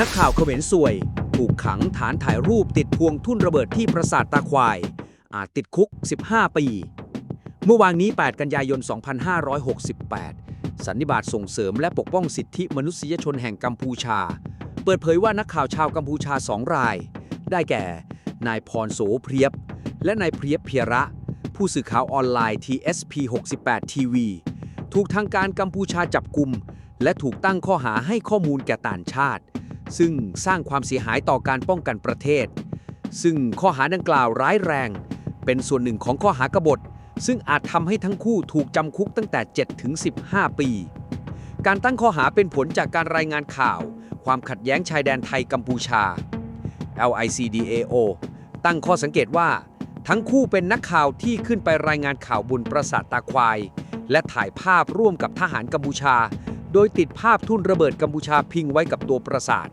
นักข่าวเขมรสวย ถูกขังฐานถ่ายรูปติดพวงทุ่นระเบิดที่ปราสาทตาควาย อาจติดคุก 15 ปี เมื่อวานนี้ 8 กันยายน 2568 สันนิบาตส่งเสริมและปกป้องสิทธิมนุษยชนแห่งกัมพูชา เปิดเผยว่านักข่าวชาวกัมพูชาสองราย ได้แก่ นายพรโสเพียบ และนายเพียบเพียระ ผู้สื่อข่าวออนไลน์ TSP 68 TV ถูกทางการกัมพูชาจับกลุ่มและถูกตั้งข้อหาให้ข้อมูลแก่ต่างชาติ ซึ่งสร้างความเสียหายต่อการป้องกันประเทศ ซึ่งข้อหาดังกล่าวร้ายแรง เป็นส่วนหนึ่งของข้อหากบฏ ซึ่งอาจทำให้ทั้งคู่ถูกจำคุกตั้งแต่ 7 ถึง 15 ปี การตั้งข้อหาเป็นผลจากการรายงานข่าว ความขัดแย้งชายแดนไทยกัมพูชา LICDAO ตั้งข้อสังเกตว่า ทั้งคู่เป็นนักข่าวที่ขึ้นไปรายงานข่าวบนปราสาทตาควาย และถ่ายภาพร่วมกับทหารกัมพูชา โดยติดภาพทุ่นระเบิดกัมพูชาพิงไว้กับตัวปราสาท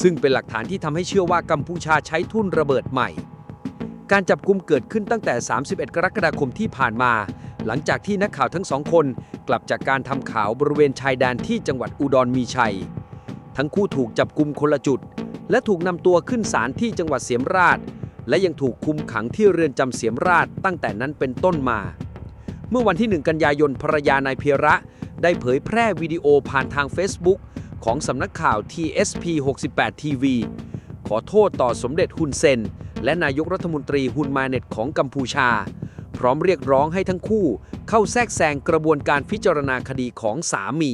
ซึ่งเป็นหลักฐานที่ทำให้เชื่อว่ากัมพูชาใช้ทุ่นระเบิดใหม่ การจับกุมเกิดขึ้นตั้งแต่ 31 กรกฎาคมที่ผ่านมา หลังจากที่นักข่าวทั้งสองคนกลับจากการทำข่าวบริเวณชายแดนที่จังหวัดอุดรมีชัย ทั้งคู่ถูกจับกุมคนละจุด และถูกนำตัวขึ้นศาลที่จังหวัดเสียมราช และยังถูกคุมขังที่เรือนจำเสียมราชตั้งแต่นั้นเป็นต้นมา เมื่อวันที่ 1 กันยายนภรรยานายเพียระได้เผยแพร่วิดีโอผ่านทาง Facebook ของสำนักข่าว TSP 68 TV ขอโทษต่อสมเด็จฮุนเซน และนายกรัฐมนตรีฮุนมาเน็ตของกัมพูชา พร้อมเรียกร้องให้ทั้งคู่เข้าแทรกแซงกระบวนการพิจารณาคดีของสามี